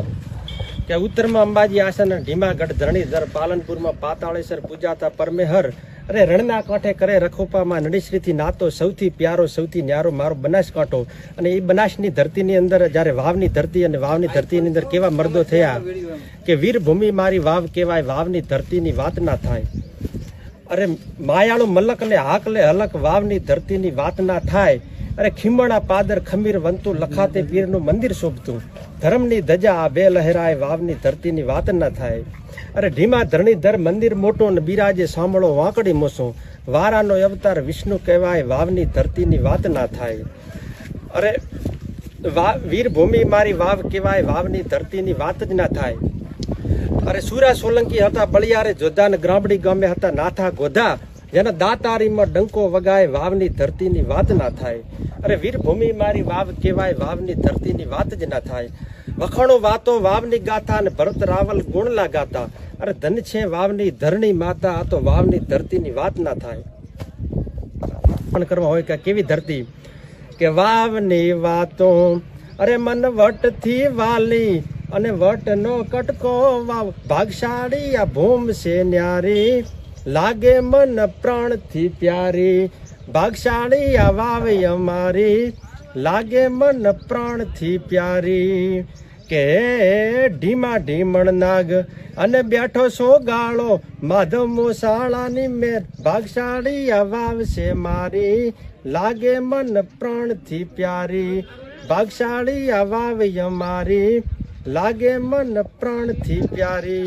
ચાલુ કે ઉત્તરમાં અંબાજી આસન ઢીમાગઢ ધરણીધર, પાલનપુરમાં પાતાળેશ્વર, પૂજાતા પરમેહર અરે રણના કાંઠે કરે રખોપામાં નડીશ્રીથી નાતો સૌથી પ્યારો, સૌથી ન્યારો, મારો બનાસકાંઠો. અને એ બનાસની ધરતીની અંદર જ્યારે વાવની ધરતી અને વાવની ધરતીની અંદર કેવા મર્દો થયા કે વીરભૂમિ મારી વાવ કહેવાય, વાવની ધરતીની વાત ના થાય. અરે માયાળો મલક ને હાકલે હલક વાવની ધરતીની વાત ના થાય. અરે ખીમણા પાદર ખમીર વંતુ લખાતે પીરનું મંદિર શોભતું. ધર્મની ધજા આ બે લહેરાય વાવની ધરતીની વાત ના થાય. અરે ઢીમા ધરણીધર મંદિર મોટો ને બિરાજે સાંભળો વાંકડી મોસો. વારાનો અવતાર વિષ્ણુ કહેવાય વાવની ધરતીની વાત ના થાય. અરે વીરભૂમિ મારી વાવ કહેવાય વાવની ધરતીની વાત જ ના થાય. અરે સુરા સોલંકી હતા બળિયારે જોધા ને ગ્રામડી ગામે હતા, નાથા ગોધા. જેના દાતારીમાં ડંકો વગાય, વાવની ધરતીની વાત ના થાય. અરે વીર ભૂમિ મારી વાવ કહેવાય, વાવની ધરતીની વાત જ ના થાય. વખાણો વાતો વાવની ગાથા અને ભરત રાવલ ગુણલા ગાતા. અરે ધન છે વાવની ધરણી માતા તો વાવની ધરતીની વાત ના થાય. પણ કરવા હોય કે કેવી ધરતી? કે વાવની વાતો. અરે મન વટથી વાલી અને વટનો કટકો વાવ. ભાગશાળી આ ભૂમ છે ન્યારી. લાગે મન પ્રાણથી પ્યારી. ભાગશાળી આ વાવ અમારી. લાગે મન પ્રાણથી પ્યારી. કે ઢીમા ઢીમણ નાગ. અને બેઠો સો ગાળો. માધવ મોસાળાની મેર. ભાગશાળી આ વાવ છે મારી. લાગે મન પ્રાણથી પ્યારી. ભાગશાળી આ વાવ અમારી. લાગે મન પ્રાણથી પ્યારી.